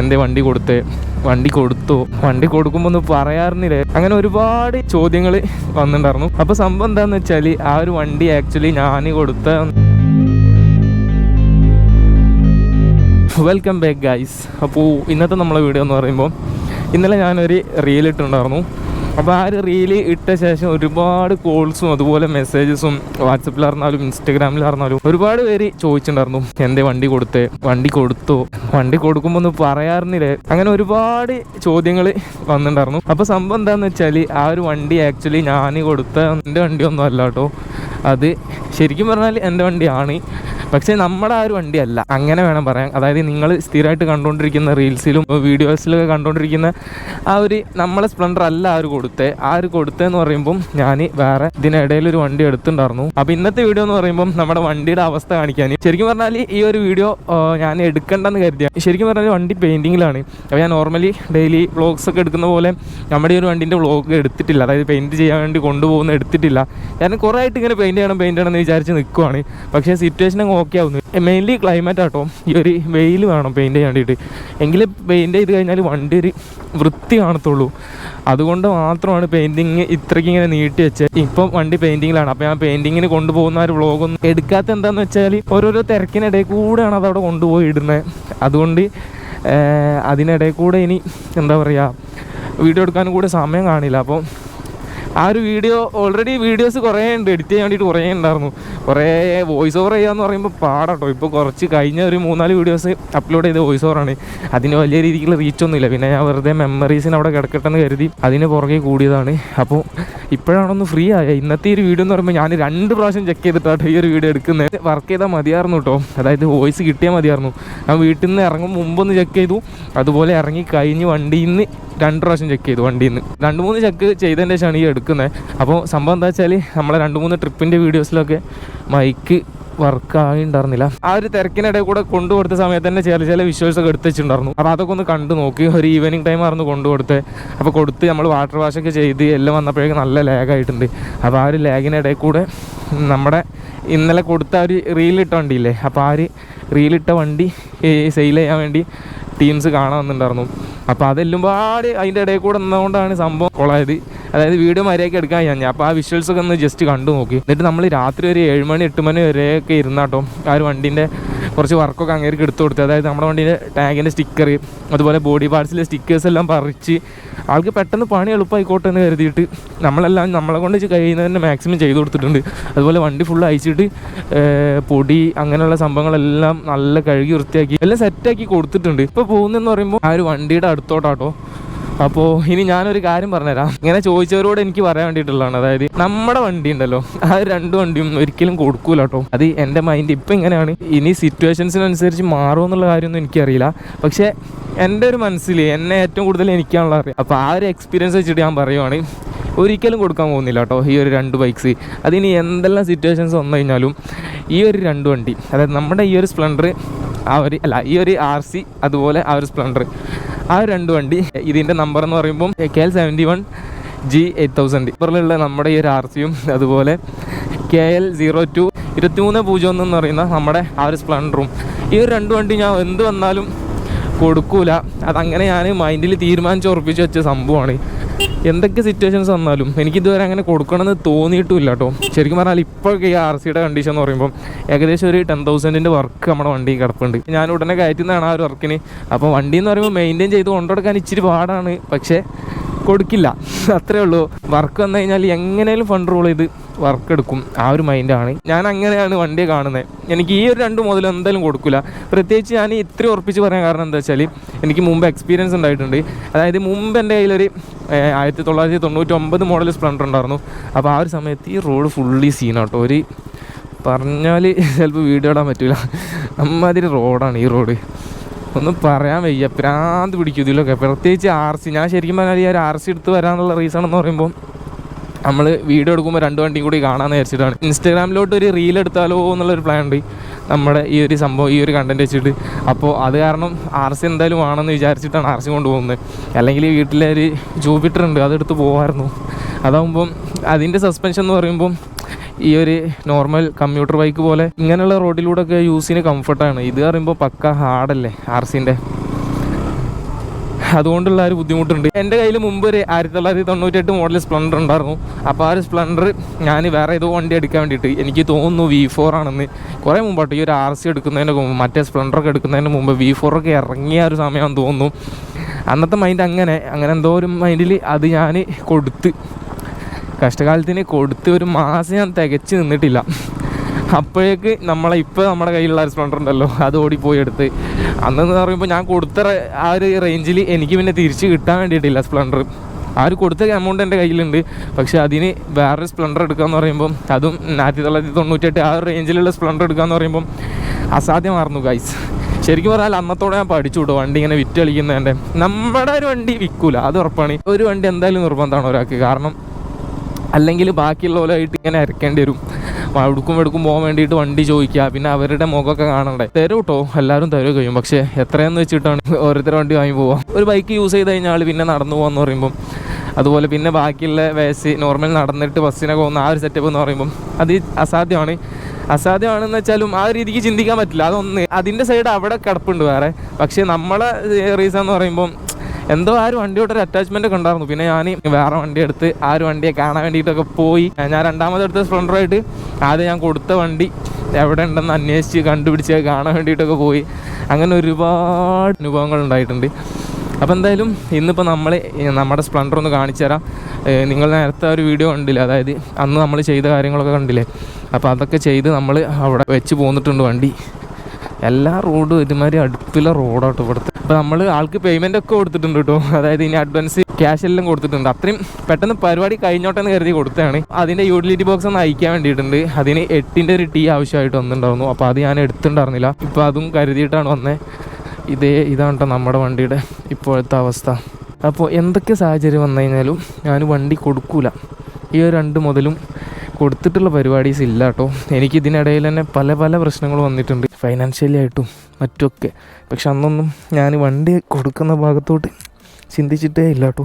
എന്തേ വണ്ടി കൊടുത്തേ? വണ്ടി കൊടുത്തു. വണ്ടി കൊടുക്കുമ്പോൾ ഒന്ന് പറയാറുന്നില്ലേ? അങ്ങനെ ഒരുപാട് ചോദ്യങ്ങൾ വന്നിട്ടുണ്ടായിരുന്നു. അപ്പോൾ സംഭവം എന്താണെന്ന് വെച്ചാൽ ആ ഒരു വണ്ടി ആക്ച്വലി ഞാൻ കൊടുത്ത വെൽക്കം ബാക്ക് ഗൈസ് അപ്പോൾ ഇന്നത്തെ നമ്മളെ വീഡിയോ എന്ന് പറയുമ്പോൾ ഇന്നലെ ഞാനൊരു റീൽ ഇട്ടുണ്ടായിരുന്നു അപ്പോൾ ആ ഒരു റീൽ ഇട്ട ശേഷം ഒരുപാട് കോൾസും അതുപോലെ മെസ്സേജസും വാട്സപ്പിലായിരുന്നാലും ഇൻസ്റ്റഗ്രാമിലായിരുന്നാലും ഒരുപാട് പേര് ചോദിച്ചിട്ടുണ്ടായിരുന്നു എന്തേ വണ്ടി കൊടുത്തേ? വണ്ടി കൊടുത്തു? വണ്ടി കൊടുക്കുമ്പോൾ ഒന്ന് പറയാറുന്നില്ലേ? അങ്ങനെ ഒരുപാട് ചോദ്യങ്ങൾ വന്നിട്ടുണ്ടായിരുന്നു. അപ്പോൾ സംഭവം എന്താണെന്ന് വെച്ചാൽ ആ ഒരു വണ്ടി ആക്ച്വലി ഞാൻ കൊടുത്ത എന്റെ വണ്ടിയൊന്നും അല്ല കേട്ടോ അത് ശരിക്കും പറഞ്ഞാൽ എന്റെ വണ്ടിയാണ്. പക്ഷേ നമ്മുടെ ആ ഒരു വണ്ടിയല്ല. അങ്ങനെ വേണം പറയാൻ. അതായത് നിങ്ങൾ സ്ഥിരമായിട്ട് കണ്ടുകൊണ്ടിരിക്കുന്ന റീൽസിലും വീഡിയോസിലൊക്കെ കണ്ടുകൊണ്ടിരിക്കുന്ന ആ ഒരു നമ്മളെ സ്പ്ലെൻഡർ അല്ല ആ ഒരു കൊടുത്തേ. ആ ഒരു കൊടുത്തതെന്ന് പറയുമ്പം ഞാൻ വേറെ ഇതിനിടയിൽ ഒരു വണ്ടി എടുത്തിട്ടുണ്ടായിരുന്നു. അപ്പോൾ ഇന്നത്തെ വീഡിയോ എന്ന് പറയുമ്പം നമ്മുടെ വണ്ടിയുടെ അവസ്ഥ കാണിക്കാൻ ശരിക്കും പറഞ്ഞാൽ ഈ ഒരു വീഡിയോ ഞാൻ എടുക്കണ്ടെന്ന് കരുതിയാണ് ശരിക്കും പറഞ്ഞാൽ വണ്ടി പെയിന്റിങ്ങിലാണ് അപ്പോൾ ഞാൻ നോർമലി ഡെയിലി വ്ളോഗ്സ് ഒക്കെ എടുക്കുന്ന പോലെ നമ്മുടെ ഈ ഒരു വണ്ടിന്റെ വ്ളോഗ് എടുത്തിട്ടില്ല. അതായത് പെയിന്റ് ചെയ്യാൻ വേണ്ടി കൊണ്ടുപോകുന്ന എടുത്തിട്ടില്ല. ഞാൻ കുറേ ആയിട്ട് ഇങ്ങനെ പെയിന്റ് ചെയ്യണം പെയിന്റ് ചെയ്യണം എന്ന് വിചാരിച്ച് നിൽക്കുവാണ് പക്ഷേ സിറ്റുവേഷൻ അങ്ങ് ഓക്കെ മെയിൻലി ക്ലൈമറ്റ് ആട്ടോ. ഈ ഒരു വെയിൽ വേണം പെയിന്റ് ചെയ്യാൻ വേണ്ടിയിട്ട് പെയിന്റ് ചെയ്ത് കഴിഞ്ഞാൽ വണ്ടി ഒരു വൃത്തി കാണത്തുള്ളൂ. അതുകൊണ്ട് മാത്രമാണ് പെയിന്റിങ് ഇത്രയ്ക്ക് ഇങ്ങനെ നീട്ടി വെച്ചത് ഇപ്പം വണ്ടി പെയിന്റിങ്ങിലാണ് അപ്പോൾ ഞാൻ പെയിന്റിങ്ങിന് കൊണ്ടുപോകുന്ന ഒരു വ്ളോഗൊന്നും എടുക്കാത്ത എന്താണെന്ന് വെച്ചാൽ ഓരോരോ തിരക്കിനിടയിൽ കൂടെയാണ് അത് അവിടെ കൊണ്ടുപോയി ഇടുന്നത് അതുകൊണ്ട് അതിനിടയിൽ കൂടെ ഇനി എന്താ പറയുക വീഡിയോ എടുക്കാനും കൂടെ സമയം കാണില്ല. അപ്പോൾ ആ ഒരു വീഡിയോ ഓൾറെഡി വീഡിയോസ് കുറേ ഉണ്ട്. എഡിറ്റ് ചെയ്യാൻ വേണ്ടിയിട്ട് കുറേ ഉണ്ടായിരുന്നു. കുറേ വോയിസ് ഓവർ ചെയ്യാന്ന് പറയുമ്പോൾ പാടാട്ടോ. ഇപ്പോൾ കുറച്ച് കഴിഞ്ഞ ഒരു മൂന്നാൽ വീഡിയോസ് അപ്ലോഡ് ചെയ്ത വോയിസ് ഓവറാണ് അതിന് വലിയ രീതിക്കുള്ള റീച്ചൊന്നുമില്ല പിന്നെ ഞാൻ വെറുതെ മെമ്മറീസിന് അവിടെ കിടക്കട്ടെന്ന് കരുതി അതിന് പുറകെ കൂടിയതാണ്. അപ്പോൾ ഇപ്പോഴാണൊന്ന് ഫ്രീ ആയ. ഇന്നത്തെ ഒരു വീഡിയോ എന്ന് പറയുമ്പോൾ ഞാൻ രണ്ട് പ്രാവശ്യം ചെക്ക് ചെയ്തിട്ടാട്ടോ ഈ ഒരു വീഡിയോ എടുക്കുന്നത്. വർക്ക് ചെയ്താൽ മതിയായിരുന്നു കേട്ടോ അതായത് വോയിസ് കിട്ടിയാൽ മതിയായിരുന്നു. ഞാൻ വീട്ടിൽ നിന്ന് ഇറങ്ങും മുമ്പൊന്ന് ചെക്ക് ചെയ്തു. അതുപോലെ ഇറങ്ങി കഴിഞ്ഞ് വണ്ടിയിൽ നിന്ന് രണ്ട് പ്രാവശ്യം ചെക്ക് ചെയ്തു വണ്ടിയിൽ നിന്ന് രണ്ട് മൂന്ന് ചെക്ക് ചെയ്തതിന്റെ ശേഷമാണ് ഈ എടുക്കുന്നത് അപ്പോൾ സംഭവം എന്താ വെച്ചാൽ നമ്മളെ രണ്ട് മൂന്ന് ട്രിപ്പിന്റെ വീഡിയോസിലൊക്കെ മൈക്ക് വർക്ക് ഉണ്ടായിരുന്നില്ല ആ ഒരു തിരക്കിനിടയിൽ കൂടെ കൊണ്ടുകൊടുത്ത സമയത്ത് തന്നെ ചില ചില വിഷ്വൽസ് ഒക്കെ എടുത്ത് വെച്ചിട്ടുണ്ടായിരുന്നു. അപ്പോൾ അതൊക്കെ ഒന്ന് കണ്ടു നോക്കി. ഒരു ഈവനിങ് ടൈം ആയിരുന്നു കൊണ്ടുകൊടുത്ത്. അപ്പോൾ കൊടുത്ത് നമ്മൾ വാട്ടർ വാഷൊക്കെ ചെയ്ത് എല്ലാം വന്നപ്പോഴേക്കും നല്ല ലാഗായിട്ടുണ്ട് അപ്പോൾ ആ ഒരു ലാഗിനിടയിൽ കൂടെ നമ്മുടെ ഇന്നലെ കൊടുത്ത ഒരു റീലിട്ട വണ്ടിയില്ലേ? അപ്പോൾ ആ ഒരു റീലിട്ട വണ്ടി സെയിൽ ചെയ്യാൻ വേണ്ടി ടീംസ് കാണാൻ വന്നിട്ടുണ്ടായിരുന്നു അപ്പോൾ അതെല്ലാം പാട് അതിന്റെ ഇടയിൽ കൂടെ നിന്നുകൊണ്ടാണ് സംഭവം കൊളായത്. അതായത് വീഡിയോ മര്യാദയ്ക്ക് എടുക്കാൻ ഞാൻ അപ്പോൾ ആ വിഷ്വൽസ് ഒക്കെ ഒന്ന് ജസ്റ്റ് കണ്ടു നോക്കി. എന്നിട്ട് നമ്മൾ രാത്രി ഒരു ഏഴ് മണി എട്ട് മണി വരെയൊക്കെ ഇരുന്നാട്ടോ ആ ഒരു വണ്ടീന്റെ കുറച്ച് വർക്കൊക്കെ അങ്ങേക്ക് എടുത്തു കൊടുത്തു. അതായത് നമ്മുടെ വണ്ടീന്റെ ടാങ്കിന്റെ സ്റ്റിക്കർ അതുപോലെ ബോഡി പാർട്സിലെ സ്റ്റിക്കേഴ്സ് എല്ലാം പറിച്ച് ആൾക്ക് പെട്ടെന്ന് പണി എളുപ്പമായിക്കോട്ടെ എന്ന് കരുതിയിട്ട് നമ്മളെല്ലാം നമ്മളെ കൊണ്ട് കഴിയുന്നതിന്റെ മാക്സിമം ചെയ്തു കൊടുത്തിട്ടുണ്ട്. അതുപോലെ വണ്ടി ഫുൾ അയച്ചിട്ട് പൊടി അങ്ങനെയുള്ള സംഭവങ്ങളെല്ലാം നല്ല കഴുകി വൃത്തിയാക്കി എല്ലാം സെറ്റാക്കി കൊടുത്തിട്ടുണ്ട്. ഇപ്പോൾ പോകുന്നതെന്ന് പറയുമ്പോൾ ആ ഒരു വണ്ടിയുടെ അടുത്തോട്ടാട്ടോ. അപ്പോൾ ഇനി ഞാനൊരു കാര്യം പറഞ്ഞുതരാം. ഇങ്ങനെ ചോദിച്ചവരോട് എനിക്ക് പറയാൻ വേണ്ടിയിട്ടുള്ളതാണ്. അതായത് നമ്മുടെ വണ്ടി ഉണ്ടല്ലോ ആ രണ്ട് വണ്ടിയും ഒരിക്കലും കൊടുക്കൂല കേട്ടോ അത് എന്റെ മൈൻഡ് ഇപ്പം ഇങ്ങനെയാണ്. ഇനി സിറ്റുവേഷൻസിനനുസരിച്ച് മാറുമോ എന്നുള്ള കാര്യമൊന്നും എനിക്കറിയില്ല. പക്ഷേ എന്റെ ഒരു മനസ്സിൽ എന്നെ ഏറ്റവും കൂടുതൽ എനിക്കാണല്ലോ അറിയാം. അപ്പോൾ ആ ഒരു എക്സ്പീരിയൻസ് വെച്ചിട്ട് ഞാൻ പറയുവാണ് ഒരിക്കലും കൊടുക്കാൻ പോകുന്നില്ല കേട്ടോ ഈ ഒരു രണ്ട് ബൈക്സ് അതിനി എന്തെല്ലാം സിറ്റുവേഷൻസ് വന്നു കഴിഞ്ഞാലും ഈ ഒരു രണ്ട് വണ്ടി അതായത് നമ്മുടെ ഈ ഒരു സ്പ്ലെൻഡർ ആ ഒരു അല്ല ഈ ഒരു ആർ സി അതുപോലെ ആ ഒരു സ്പ്ലെൻഡർ ആ രണ്ട് വണ്ടി ഇതിന്റെ നമ്പർ എന്ന് പറയുമ്പം K L seventy one G eight thousand ഇപ്പറിലുള്ള നമ്മുടെ ഈ ഒരു ആർ സിയും അതുപോലെ കെ എൽ സീറോ ടു ഇരുപത്തിമൂന്ന് പൂജ്യം ഒന്ന് എന്ന് പറയുന്ന നമ്മുടെ ആ ഒരു സ്പ്ലണ്ടറും ഈ ഒരു രണ്ട് വണ്ടി ഞാൻ എന്ത് വന്നാലും കൊടുക്കൂല. അതങ്ങനെ ഞാൻ മൈൻഡിൽ തീരുമാനിച്ച് ഉറപ്പിച്ച് വെച്ച സംഭവമാണ്. എന്തൊക്കെ സിറ്റുവേഷൻസ് വന്നാലും എനിക്ക് ഇതുവരെ അങ്ങനെ കൊടുക്കണമെന്ന് തോന്നിയിട്ടില്ല കേട്ടോ ശരിക്കും പറഞ്ഞാൽ ഇപ്പോഴൊക്കെ ഈ ആർ സിയുടെ കണ്ടീഷൻ എന്ന് പറയുമ്പോൾ ഏകദേശം ഒരു ടെൻ തൗസൻഡിന്റെ വർക്ക് നമ്മുടെ വണ്ടി കിടപ്പുണ്ട്. ഞാൻ ഉടനെ കയറ്റുന്നതാണ് ആ ഒരു വർക്കിന് അപ്പോൾ വണ്ടി എന്ന് പറയുമ്പോൾ മെയിന്റെയിൻ ചെയ്ത് കൊണ്ടുനടക്കാൻ ഇച്ചിരി പാടാണ്. പക്ഷേ കൊടുക്കില്ല. അത്രേ ഉള്ളൂ. വർക്ക് വന്നു കഴിഞ്ഞാൽ എങ്ങനെയും ഫണ്ട് റോൾ ചെയ്ത് വർക്ക് എടുക്കും. ആ ഒരു മൈൻഡാണ് ഞാൻ അങ്ങനെയാണ് വണ്ടിയെ കാണുന്നത്. എനിക്ക് ഈ ഒരു രണ്ട് മുതൽ എന്തായാലും കൊടുക്കില്ല പ്രത്യേകിച്ച് ഞാൻ ഇത്രയും ഉറപ്പിച്ച് പറയാൻ കാരണം എന്താ വെച്ചാൽ എനിക്ക് മുമ്പ് എക്സ്പീരിയൻസ് ഉണ്ടായിട്ടുണ്ട്. അതായത് മുമ്പ് എന്റെ കയ്യിലൊരു ആയിരത്തി തൊള്ളായിരത്തി തൊണ്ണൂറ്റി ഒമ്പത് മോഡൽ സ്പ്ലെൻഡർ ഉണ്ടായിരുന്നു. അപ്പോൾ ആ ഒരു സമയത്ത് ഈ റോഡ് ഫുള്ളി സീനാട്ടോ ഒരു പറഞ്ഞാൽ ചിലപ്പോൾ വീഡിയോ ഇടാൻ പറ്റില്ല അമ്മാതിരി റോഡാണ് ഈ റോഡ് ഒന്നും പറയാൻ വയ്യ. പ്രാന്ത് പിടിക്കും ഇതിലൊക്കെ. പ്രത്യേകിച്ച് ആർ സി ഞാൻ ശരിക്കും പറഞ്ഞാൽ ഈ ഒരു ആർ സി എടുത്ത് വരാനുള്ള റീസൺ എന്ന് പറയുമ്പോൾ നമ്മൾ വീഡിയോ എടുക്കുമ്പോൾ രണ്ട് വണ്ടിയും കൂടി കാണാമെന്ന് വിചാരിച്ചിട്ടാണ്. ഇൻസ്റ്റാഗ്രാമിലോട്ട് ഒരു റീൽ എടുത്താലോ എന്നുള്ളൊരു പ്ലാൻ ഉണ്ട് നമ്മുടെ ഈ ഒരു സംഭവം ഈ ഒരു കണ്ടന്റ് വെച്ചിട്ട്. അപ്പോൾ അത് കാരണം ആർ സി എന്തായാലും വേണമെന്ന് വിചാരിച്ചിട്ടാണ് ആർ സി കൊണ്ടുപോകുന്നത്. അല്ലെങ്കിൽ വീട്ടിലെ ഒരു ജൂപ്പിറ്റർ ഉണ്ട് അതെടുത്ത് പോകുമായിരുന്നു അതാകുമ്പം അതിന്റെ സസ്പെൻഷൻ എന്ന് പറയുമ്പം ഈ ഒരു നോർമൽ കമ്പ്യൂട്ടർ ബൈക്ക് പോലെ ഇങ്ങനെയുള്ള റോഡിലൂടെ ഒക്കെ യൂസിന് കംഫർട്ടാണ് ഇത് പറയുമ്പോൾ പക്ക ഹാർഡല്ലേ ആർ സിന്റെ അതുകൊണ്ടുള്ള ഒരു ബുദ്ധിമുട്ടുണ്ട്. എന്റെ കയ്യിൽ മുമ്പ് ഒരു ആയിരത്തി തൊള്ളായിരത്തി തൊണ്ണൂറ്റെട്ട് മോഡൽ സ്പ്ലണ്ടർ ഉണ്ടായിരുന്നു. അപ്പോൾ ആ ഒരു സ്പ്ലണ്ടർ ഞാൻ വേറെ ഏതോ വണ്ടി എടുക്കാൻ വേണ്ടിയിട്ട് എനിക്ക് തോന്നുന്നു വി ഫോർ ആണെന്ന്. കുറേ മുമ്പാട്ട് ഈ ഒരു ആർ സി എടുക്കുന്നതിന് മുമ്പ് മറ്റേ സ്പ്ലണ്ടറൊക്കെ എടുക്കുന്നതിന് മുമ്പ് വി ഫോറൊക്കെ ഇറങ്ങിയ ഒരു സമയമാണെന്ന് തോന്നുന്നു. അന്നത്തെ മൈൻഡ് അങ്ങനെ അങ്ങനെ എന്തോ ഒരു മൈൻഡിൽ അത് ഞാൻ കൊടുത്ത് കഷ്ടകാലത്തിന് കൊടുത്ത് ഒരു മാസം ഞാൻ തികച്ച് നിന്നിട്ടില്ല. അപ്പോഴേക്ക് നമ്മളെ ഇപ്പോൾ നമ്മുടെ കയ്യിലുള്ള സ്പ്ലണ്ടർ ഉണ്ടല്ലോ അത് ഓടിപ്പോയി എടുത്ത്. അന്നെന്ന് പറയുമ്പോൾ ഞാൻ കൊടുത്ത ആ ഒരു റേഞ്ചിൽ എനിക്ക് പിന്നെ തിരിച്ച് കിട്ടാൻ വേണ്ടിയിട്ടില്ല സ്പ്ലണ്ടർ ആ ഒരു കൊടുത്ത എമൗണ്ട് എന്റെ കയ്യിലുണ്ട്. പക്ഷെ അതിന് വേറൊരു സ്പ്ലണ്ടർ എടുക്കാമെന്ന് പറയുമ്പം അതും ആയിരത്തി തൊള്ളായിരത്തി തൊണ്ണൂറ്റെട്ട് ആ ഒരു റേഞ്ചിലുള്ള സ്പ്ലണ്ടർ എടുക്കുക എന്ന് പറയുമ്പം അസാധ്യമായിരുന്നു ഗൈസ് ശരിക്കും പറഞ്ഞാൽ അന്നത്തോടെ ഞാൻ പഠിച്ചു വിട്ടു വണ്ടി ഇങ്ങനെ വിറ്റ് കളിക്കുന്നതിന്റെ നമ്മുടെ ഒരു വണ്ടി വിൽക്കൂല അത് ഉറപ്പാണ്. ഒരു വണ്ടി എന്തായാലും നിർബന്ധമാണ് ഒരാൾക്ക്. കാരണം അല്ലെങ്കിൽ ബാക്കിയുള്ളവരായിട്ട് ഇങ്ങനെ അരക്കേണ്ടി വരും. എടുക്കും എടുക്കും പോകാൻ വേണ്ടിയിട്ട് വണ്ടി ചോദിക്കുക. പിന്നെ അവരുടെ മുഖമൊക്കെ കാണണ്ടേ. തരും കേട്ടോ എല്ലാവരും തരും കഴിയും. പക്ഷേ എത്രയെന്ന് വെച്ചിട്ടാണ് ഓരോരുത്തർ വണ്ടി വാങ്ങി പോവാം. ഒരു ബൈക്ക് യൂസ് ചെയ്ത് കഴിഞ്ഞാൽ പിന്നെ നടന്നു പോകാന്ന് പറയുമ്പം അതുപോലെ പിന്നെ ബാക്കിയുള്ള വേസ് നോർമൽ നടന്നിട്ട് ബസ്സിനൊക്കെ പോകുന്ന ആ ഒരു സെറ്റപ്പ് എന്ന് പറയുമ്പം അത് അസാധ്യമാണ്. അസാധ്യമാണെന്ന് വെച്ചാലും ആ രീതിക്ക് ചിന്തിക്കാൻ പറ്റില്ല. അതൊന്ന് അതിന്റെ സൈഡ് അവിടെ കിടപ്പുണ്ട് വേറെ. പക്ഷേ നമ്മളെ റീസൺ എന്ന് പറയുമ്പം എന്തോ ആ ഒരു വണ്ടിയോട്ട് ഒരു അറ്റാച്ച്മെന്റ് ഒക്കെ ഉണ്ടായിരുന്നു. പിന്നെ ഞാൻ വേറെ വണ്ടി എടുത്ത് ആ ഒരു വണ്ടിയെ കാണാൻ വേണ്ടിയിട്ടൊക്കെ പോയി. ഞാൻ രണ്ടാമത് എടുത്ത സ്പ്ലെൻഡറായിട്ട് ആദ്യം ഞാൻ കൊടുത്ത വണ്ടി എവിടെ ഉണ്ടെന്ന് അന്വേഷിച്ച് കണ്ടുപിടിച്ച് കാണാൻ വേണ്ടിയിട്ടൊക്കെ പോയി. അങ്ങനെ ഒരുപാട് അനുഭവങ്ങൾ ഉണ്ടായിട്ടുണ്ട്. അപ്പോൾ എന്തായാലും ഇന്നിപ്പോൾ നമ്മൾ നമ്മുടെ സ്പ്ലണ്ടർ ഒന്ന് കാണിച്ചു തരാം. നിങ്ങൾ നേരത്തെ ഒരു വീഡിയോ കണ്ടില്ലേ? അതായത് അന്ന് നമ്മൾ ചെയ്ത കാര്യങ്ങളൊക്കെ കണ്ടില്ലേ? അപ്പോൾ അതൊക്കെ ചെയ്ത് നമ്മൾ അവിടെ വെച്ച് പോന്നിട്ടുണ്ട് വണ്ടി. എല്ലാ റോഡും ഇതുമാതിരി അടുപ്പിലെ റോഡാട്ടോ ഇവിടുത്തെ. അപ്പോൾ നമ്മൾ ആൾക്ക് പേയ്മെന്റ് ഒക്കെ കൊടുത്തിട്ടുണ്ട് കേട്ടോ അതായത് ഇനി അഡ്വാൻസ് ക്യാഷ് എല്ലാം കൊടുത്തിട്ടുണ്ട്. അത്രയും പെട്ടെന്ന് പരിപാടി കഴിഞ്ഞോട്ടെ എന്ന് കരുതി കൊടുത്തതാണ്. അതിന്റെ യൂട്ടിലിറ്റി ബോക്സ് ഒന്ന് അയക്കാൻ വേണ്ടിയിട്ടുണ്ട്. അതിന് എട്ടിന്റെ ഒരു ടീ ആവശ്യമായിട്ട് വന്നിട്ടുണ്ടായിരുന്നു. അപ്പോൾ അത് ഞാൻ എടുത്തിട്ടുണ്ടായിരുന്നില്ല. ഇപ്പോൾ അതും കരുതിയിട്ടാണ് വന്നത് ഇതേ ഇതാണ് കേട്ടോ നമ്മുടെ വണ്ടിയുടെ ഇപ്പോഴത്തെ അവസ്ഥ. അപ്പോൾ എന്തൊക്കെ സാഹചര്യം വന്നു കഴിഞ്ഞാലും ഞാൻ വണ്ടി കൊടുക്കൂല. ഈ രണ്ട് മുതലും കൊടുത്തിട്ടുള്ള പരിപാടീസ് ഇല്ല കേട്ടോ എനിക്ക് ഇതിനിടയിൽ തന്നെ പല പല പ്രശ്നങ്ങൾ വന്നിട്ടുണ്ട്. ഫൈനാൻഷ്യലി ആയിട്ടും മറ്റുമൊക്കെ. പക്ഷെ അന്നൊന്നും ഞാൻ വണ്ടി കൊടുക്കുന്ന ഭാഗത്തോട്ട് ചിന്തിച്ചിട്ടേ ഇല്ല കേട്ടോ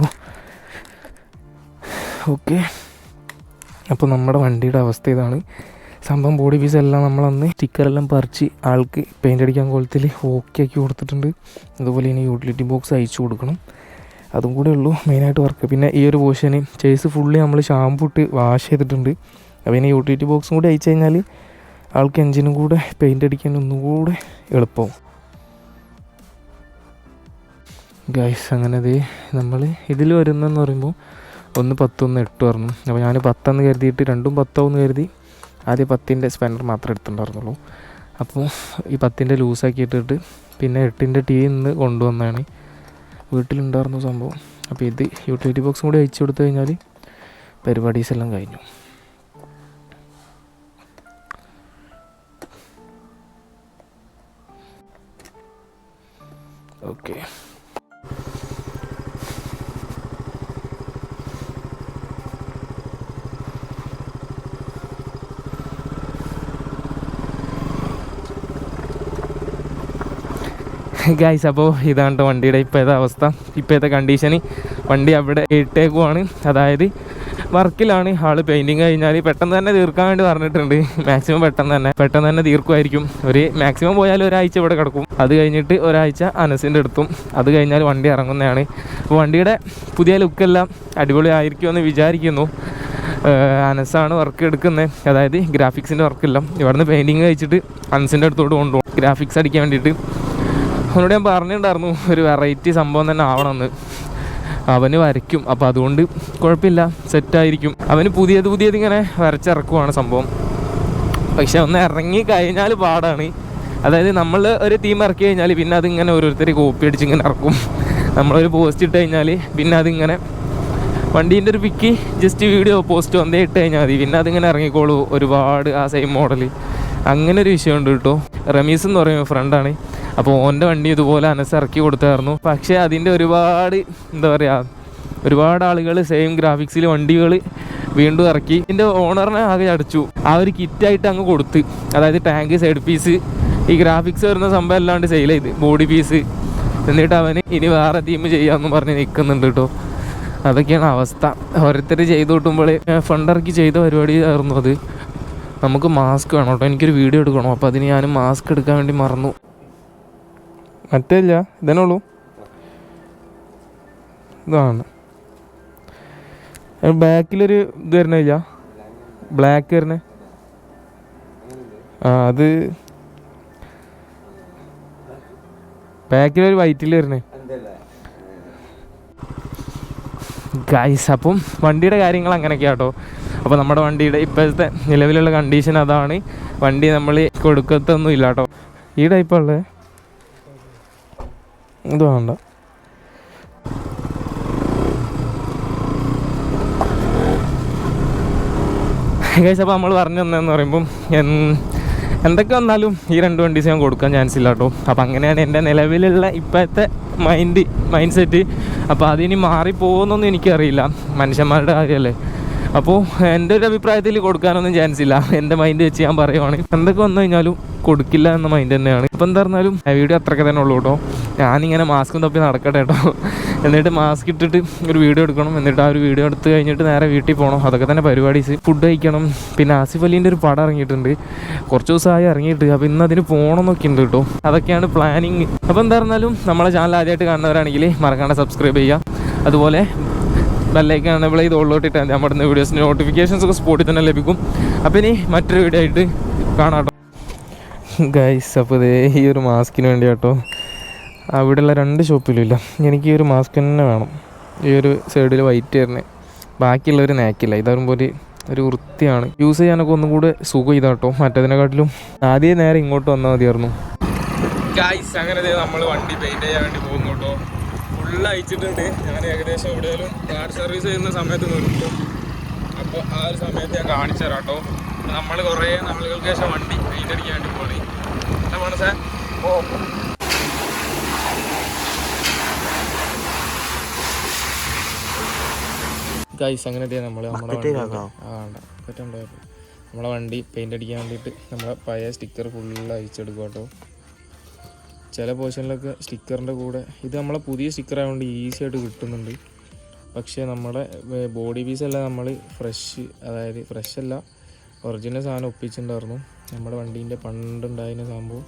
ഓക്കെ. അപ്പോൾ നമ്മുടെ വണ്ടിയുടെ അവസ്ഥ ഇതാണ്. സംഭവം ബോഡി പീസ് എല്ലാം നമ്മളന്ന് സ്റ്റിക്കറെല്ലാം പറിച്ച് ആൾക്ക് പെയിന്റ് അടിക്കാൻ കോലത്തിൽ ഓക്കെ ആക്കി കൊടുത്തിട്ടുണ്ട്. അതുപോലെ ഇനി യൂട്ടിലിറ്റി ബോക്സ് അയച്ചു കൊടുക്കണം. അതും കൂടെ ഉള്ളൂ മെയിനായിട്ട് വർക്ക് പിന്നെ ഈ ഒരു പോർഷന് ചേസ് ഫുള്ളി നമ്മൾ ഷാമ്പു ഇട്ട് വാഷ് ചെയ്തിട്ടുണ്ട്. അപ്പോൾ ഇനി യൂട്ടിലിറ്റി ബോക്സും കൂടി അയച്ചു കഴിഞ്ഞാൽ ആൾക്ക് എഞ്ചിനും കൂടെ പെയിന്റ് അടിക്കാൻ ഒന്നുകൂടെ എളുപ്പം. ഗൈസ് അങ്ങനെ ദേ നമ്മൾ ഇതിൽ വരുന്നതെന്ന് പറയുമ്പോൾ ഒന്ന് പത്തൊന്ന് എട്ട് പറഞ്ഞു. അപ്പോൾ ഞാൻ പത്തെന്ന് കരുതിയിട്ട് രണ്ടും പത്താവെന്ന് കരുതി ആദ്യം പത്തിന്റെ സ്പാനർ മാത്രമേ എടുത്തിട്ടുണ്ടായിരുന്നുള്ളൂ. അപ്പോൾ ഈ പത്തിന്റെ ലൂസാക്കി ഇട്ടിട്ട് പിന്നെ എട്ടിന്റെ ടീ ഇന്ന് കൊണ്ടുവന്നാണ്. വീട്ടിലുണ്ടായിരുന്നു സംഭവം. അപ്പോൾ ഇത് യൂട്ടിലിറ്റി ബോക്സും കൂടി അയച്ചു കൊടുത്തു കഴിഞ്ഞാൽ പരിപാടീസ് എല്ലാം കഴിഞ്ഞു. ഓക്കെ ഗൈസ് അപ്പോൾ ഇതാണ് വണ്ടിയുടെ ഇപ്പോഴത്തെ അവസ്ഥ ഇപ്പോഴത്തെ കണ്ടീഷന് വണ്ടി അവിടെ ഇട്ടേക്കുവാണ്. അതായത് വർക്കിലാണ് ആൾ പെയിന്റിങ് കഴിഞ്ഞാൽ പെട്ടെന്ന് തന്നെ തീർക്കാൻ വേണ്ടി പറഞ്ഞിട്ടുണ്ട്. മാക്സിമം പെട്ടെന്ന് തന്നെ. പെട്ടെന്ന് തന്നെ തീർക്കുമായിരിക്കും. ഒരു മാക്സിമം പോയാൽ ഒരാഴ്ച ഇവിടെ കിടക്കും. അത് കഴിഞ്ഞിട്ട് ഒരാഴ്ച അനസിന്റെ അടുത്തും. അത് കഴിഞ്ഞാൽ വണ്ടി ഇറങ്ങുന്നതാണ്. അപ്പോൾ വണ്ടിയുടെ പുതിയ ലുക്കെല്ലാം അടിപൊളിയായിരിക്കുമെന്ന് വിചാരിക്കുന്നു. അനസാണ് വർക്ക് എടുക്കുന്നത് അതായത് ഗ്രാഫിക്സിന്റെ വർക്കെല്ലാം ഇവിടുന്ന് പെയിന്റിങ് കഴിച്ചിട്ട് അനസിന്റെ അടുത്തോട്ട് കൊണ്ടുപോകും. ഗ്രാഫിക്സ് അടിക്കാൻ വേണ്ടിയിട്ട്. അവനോട് ഞാൻ പറഞ്ഞിട്ടുണ്ടായിരുന്നു. ഒരു വെറൈറ്റി സംഭവം തന്നെ ആവണമെന്ന്. അവന് വരയ്ക്കും. അപ്പോൾ അതുകൊണ്ട് കുഴപ്പമില്ല. സെറ്റായിരിക്കും അവന് പുതിയത് പുതിയത് ഇങ്ങനെ വരച്ചിറക്കുവാണ് സംഭവം. പക്ഷെ ഒന്ന് ഇറങ്ങി കഴിഞ്ഞാൽ പാടാണ്. അതായത് നമ്മൾ ഒരു തീം ഇറക്കി കഴിഞ്ഞാൽ പിന്നെ അതിങ്ങനെ ഓരോരുത്തർ കോപ്പി അടിച്ച് ഇങ്ങനെ ഇറക്കും. നമ്മളൊരു പോസ്റ്റ് ഇട്ട് കഴിഞ്ഞാൽ പിന്നെ അതിങ്ങനെ വണ്ടീന്റെ ഒരു പിക്ക് ജസ്റ്റ് വീഡിയോ പോസ്റ്റ് വന്നേ ഇട്ട് കഴിഞ്ഞാൽ മതി. പിന്നെ അതിങ്ങനെ ഇറങ്ങിക്കോളൂ ഒരുപാട് ആ സെയിം മോഡൽ അങ്ങനെ ഒരു വിഷയമുണ്ട് കേട്ടോ. റമീസ് എന്ന് പറയുന്ന ഫ്രണ്ടാണ് അപ്പോൾ ഓന്റെ വണ്ടി ഇതുപോലെ അനസ് ഇറക്കി കൊടുത്തായിരുന്നു. പക്ഷേ അതിന്റെ ഒരുപാട് എന്താ പറയുക ഒരുപാട് ആളുകൾ സെയിം ഗ്രാഫിക്സിൽ വണ്ടികൾ വീണ്ടും ഇറക്കി. ഇതിന്റെ ഓണറിനെ ആകെ അടച്ചു. ആ ഒരു കിറ്റായിട്ട് അങ്ങ് കൊടുത്ത്. അതായത് ടാങ്ക് സൈഡ് പീസ് ഈ ഗ്രാഫിക്സ് വരുന്ന സംഭവം അല്ലാണ്ട് സെയിൽ ബോഡി പീസ് എന്നിട്ട് അവന് ഇനി വേറെ ടീം ചെയ്യാമെന്ന് പറഞ്ഞ് നിൽക്കുന്നുണ്ട് കേട്ടോ അതൊക്കെയാണ് അവസ്ഥ. ഓരോരുത്തർ ചെയ്ത് കൂട്ടുമ്പോൾ ഫണ്ടിറക്കി ചെയ്ത പരിപാടി ആയിരുന്നു അത്. നമുക്ക് മാസ്ക് വേണം കേട്ടോ എനിക്കൊരു വീഡിയോ എടുക്കണം? അപ്പോൾ അതിന് ഞാൻ മാസ്ക് എടുക്കാൻ വേണ്ടി മറന്നു. മറ്റേ ഇല്ല ഇതന്നെ ഉള്ളൂ ഇതാണ് ബാക്കിലൊരു ഇത് വരുന്നില്ല. ബ്ലാക്ക് വരുന്നേ. ആ അത് ബാക്കിലൊരു വൈറ്റിൽ വരുന്നേ. ഗൈസ് അപ്പം വണ്ടിയുടെ കാര്യങ്ങൾ അങ്ങനെയൊക്കെ കേട്ടോ അപ്പോൾ നമ്മുടെ വണ്ടിയുടെ ഇപ്പോഴത്തെ നിലവിലുള്ള കണ്ടീഷൻ അതാണ്. വണ്ടി നമ്മൾ കൊടുക്കത്തൊന്നും ഇല്ല കേട്ടോ ഈ ടൈപ്പുള്ളത് ഇത് വേണ്ട. അപ്പോൾ നമ്മൾ പറഞ്ഞു തന്നതെന്ന് പറയുമ്പം എന്തൊക്കെ വന്നാലും ഈ രണ്ട് വണ്ടീസ് ഞാൻ കൊടുക്കാൻ ചാൻസ് ഇല്ല കേട്ടോ. അപ്പോൾ അങ്ങനെയാണ് എന്റെ നിലവിലുള്ള ഇപ്പോഴത്തെ മൈൻഡ് മൈൻഡ് സെറ്റ് അപ്പോൾ അതിനി മാറിപ്പോകുന്നൊന്നും എനിക്കറിയില്ല. മനുഷ്യന്മാരുടെ കാര്യമല്ലേ? അപ്പോൾ എന്റെ ഒരു അഭിപ്രായത്തിൽ കൊടുക്കാനൊന്നും ചാൻസ് ഇല്ല. എന്റെ മൈൻഡ് വെച്ച് ഞാൻ പറയുവാണെങ്കിൽ എന്തൊക്കെ വന്നു കഴിഞ്ഞാലും കൊടുക്കില്ല എന്ന മൈൻഡ് തന്നെയാണ്. ഇപ്പം എന്താ പറഞ്ഞാലും വീഡിയോ അത്രയ്ക്ക് തന്നെ ഉള്ളൂ കേട്ടോ. ഞാനിങ്ങനെ മാസ്കും തപ്പി നടക്കട്ടെ കേട്ടോ. എന്നിട്ട് മാസ്ക് ഇട്ടിട്ട് ഒരു വീഡിയോ എടുക്കണം. എന്നിട്ട് ആ ഒരു വീഡിയോ എടുത്ത് കഴിഞ്ഞിട്ട് നേരെ വീട്ടിൽ പോകണം അതൊക്കെ തന്നെ പരിപാടീസ് ഫുഡ് കഴിക്കണം. പിന്നെ ആസിഫ് അലീന്റെ ഒരു പടം ഇറങ്ങിയിട്ടുണ്ട്. കുറച്ച് ദിവസമായി ഇറങ്ങിയിട്ട്. അപ്പോൾ ഇന്ന് അതിന് പോകണം എന്നൊക്കെ ഉണ്ട് കേട്ടോ. അതൊക്കെയാണ് പ്ലാനിങ് അപ്പോൾ എന്താ പറഞ്ഞാലും നമ്മളെ ചാനൽ ആദ്യമായിട്ട് കാണുന്നവരാണെങ്കിൽ മറക്കാണ്ട് സബ്സ്ക്രൈബ് ചെയ്യുക. അതുപോലെ ബെല്ലൈക്കൻ എനബിൾ ചെയ്ത് ഉള്ളോട്ടിട്ട് നമ്മുടെ വീഡിയോസിന്റെ നോട്ടിഫിക്കേഷൻസ് ഒക്കെ സ്പോട്ടിൽ തന്നെ ലഭിക്കും. അപ്പോൾ ഇനി മറ്റൊരു വീഡിയോ ആയിട്ട് കാണാം ഗൈസ് അപ്പോൾ ഇതേ ഈ ഒരു മാസ്കിന് വേണ്ടി കേട്ടോ അവിടെയുള്ള രണ്ട് ഷോപ്പിലുമില്ല എനിക്ക് ഈ ഒരു മാസ്ക് തന്നെ വേണം. ഈ ഒരു സൈഡിൽ വൈറ്റ് വരുന്നത് ബാക്കിയുള്ളവർ നാക്കില്ല ഇതാകുമ്പോൾ ഒരു ഒരു വൃത്തിയാണ്. യൂസ് ചെയ്യാനൊക്കെ ഒന്നും കൂടെ സുഖം ഇതാ കേട്ടോ മറ്റേതിനെക്കാട്ടിലും ആദ്യം നേരെ ഇങ്ങോട്ട് വന്നാൽ മതിയായിരുന്നു. ഗൈസ് അങ്ങനെ നമ്മൾ വണ്ടി പെയിന്റ് ചെയ്യാൻ വേണ്ടി പോകുന്നു കേട്ടോ ഫുള്ള് അയച്ചിട്ടുണ്ട്. ഞാൻ ഏകദേശം എവിടെയെങ്കിലും കാർ സർവീസ് ചെയ്യുന്ന സമയത്ത് നിർത്തും. അപ്പോൾ ആ ഒരു സമയത്ത് ഞാൻ കാണിച്ചു തരാം കേട്ടോ. നമ്മൾ കുറേ നാളുകൾക്ക് ശേഷം വണ്ടി പെയിന്റ് അടിക്കാൻ വേണ്ടി പോണി. എന്താണ് മനസ്സേ ഓ. ഗൈസ് അങ്ങനെ നമ്മൾ നമ്മുടെ വണ്ടി പെയിന്റ് നമ്മളെ വണ്ടി പെയിന്റ് അടിക്കാൻ വേണ്ടിയിട്ട് നമ്മളെ പഴയ സ്റ്റിക്കർ ഫുള്ള് അയച്ചെടുക്കും കേട്ടോ. ചില പോർഷനിലൊക്കെ സ്റ്റിക്കറിന്റെ കൂടെ. ഇത് നമ്മളെ പുതിയ സ്റ്റിക്കർ ആയതുകൊണ്ട് ഈസി ആയിട്ട് കിട്ടുന്നുണ്ട്. പക്ഷേ നമ്മുടെ ബോഡി പീസ് എല്ലാം നമ്മൾ ഫ്രഷ് അതായത് ഫ്രഷ് അല്ല ഒറിജിനൽ സാധനം ഒപ്പിച്ചിട്ടുണ്ടായിരുന്നു. നമ്മുടെ വണ്ടീന്റെ പണ്ടുണ്ടായിരുന്ന സംഭവം.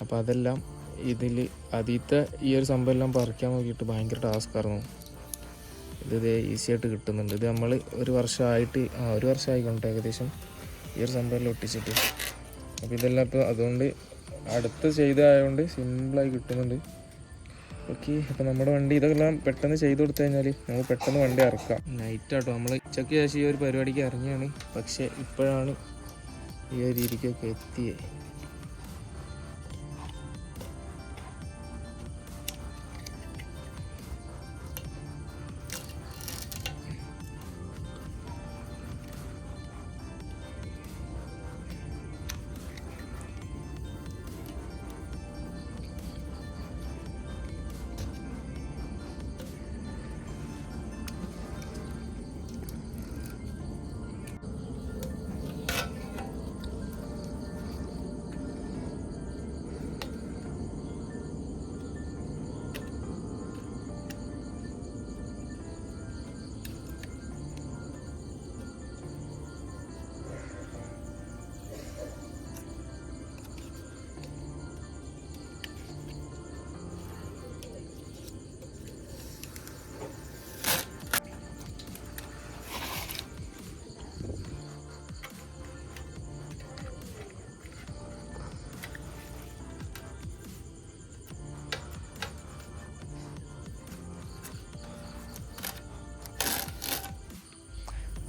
അപ്പോൾ അതെല്ലാം ഇതിൽ ആദ്യത്തെ ഈ ഒരു സംഭവം എല്ലാം പറിക്കാൻ നോക്കിയിട്ട് ഭയങ്കര ടാസ്ക് ആയിരുന്നു. ഇത് ഇതേ ഈസി ആയിട്ട് കിട്ടുന്നുണ്ട്. ഇത് നമ്മൾ ഒരു വർഷമായിട്ട് ആ ഒരു വർഷമായിക്കോട്ടെ ഏകദേശം ഈ ഒരു സംഭവം ഒട്ടിച്ചിട്ട്. അപ്പോൾ ഇതെല്ലാം ഇപ്പോൾ അതുകൊണ്ട് അടുത്ത് ചെയ്തതായതുകൊണ്ട് സിമ്പിളായി കിട്ടുന്നുണ്ട്. ഓക്കെ അപ്പോൾ നമ്മുടെ വണ്ടി ഇതെല്ലാം പെട്ടെന്ന് ചെയ്ത് കൊടുത്തു കഴിഞ്ഞാൽ നമുക്ക് പെട്ടെന്ന് വണ്ടി ഇറക്കാം. നൈറ്റ് ആട്ടോ നമ്മൾ ഉച്ചയ്ക്ക് ശേഷം ഈ ഒരു പരിപാടിക്ക് ഇറങ്ങിയാണ്. പക്ഷേ ഇപ്പോഴാണ് ഈ ഒരു രീതിക്കൊക്കെ എത്തിയത്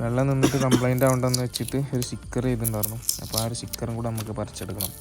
വെള്ളം നിന്നിട്ട് കംപ്ലൈന്റ് ആവണ്ടെന്ന് വെച്ചിട്ട് ഒരു സ്റ്റിക്കർ ചെയ്തിട്ടുണ്ടായിരുന്നു. അപ്പോൾ ആ ഒരു സ്റ്റിക്കറും കൂടെ നമുക്ക് പറിച്ചെടുക്കണം.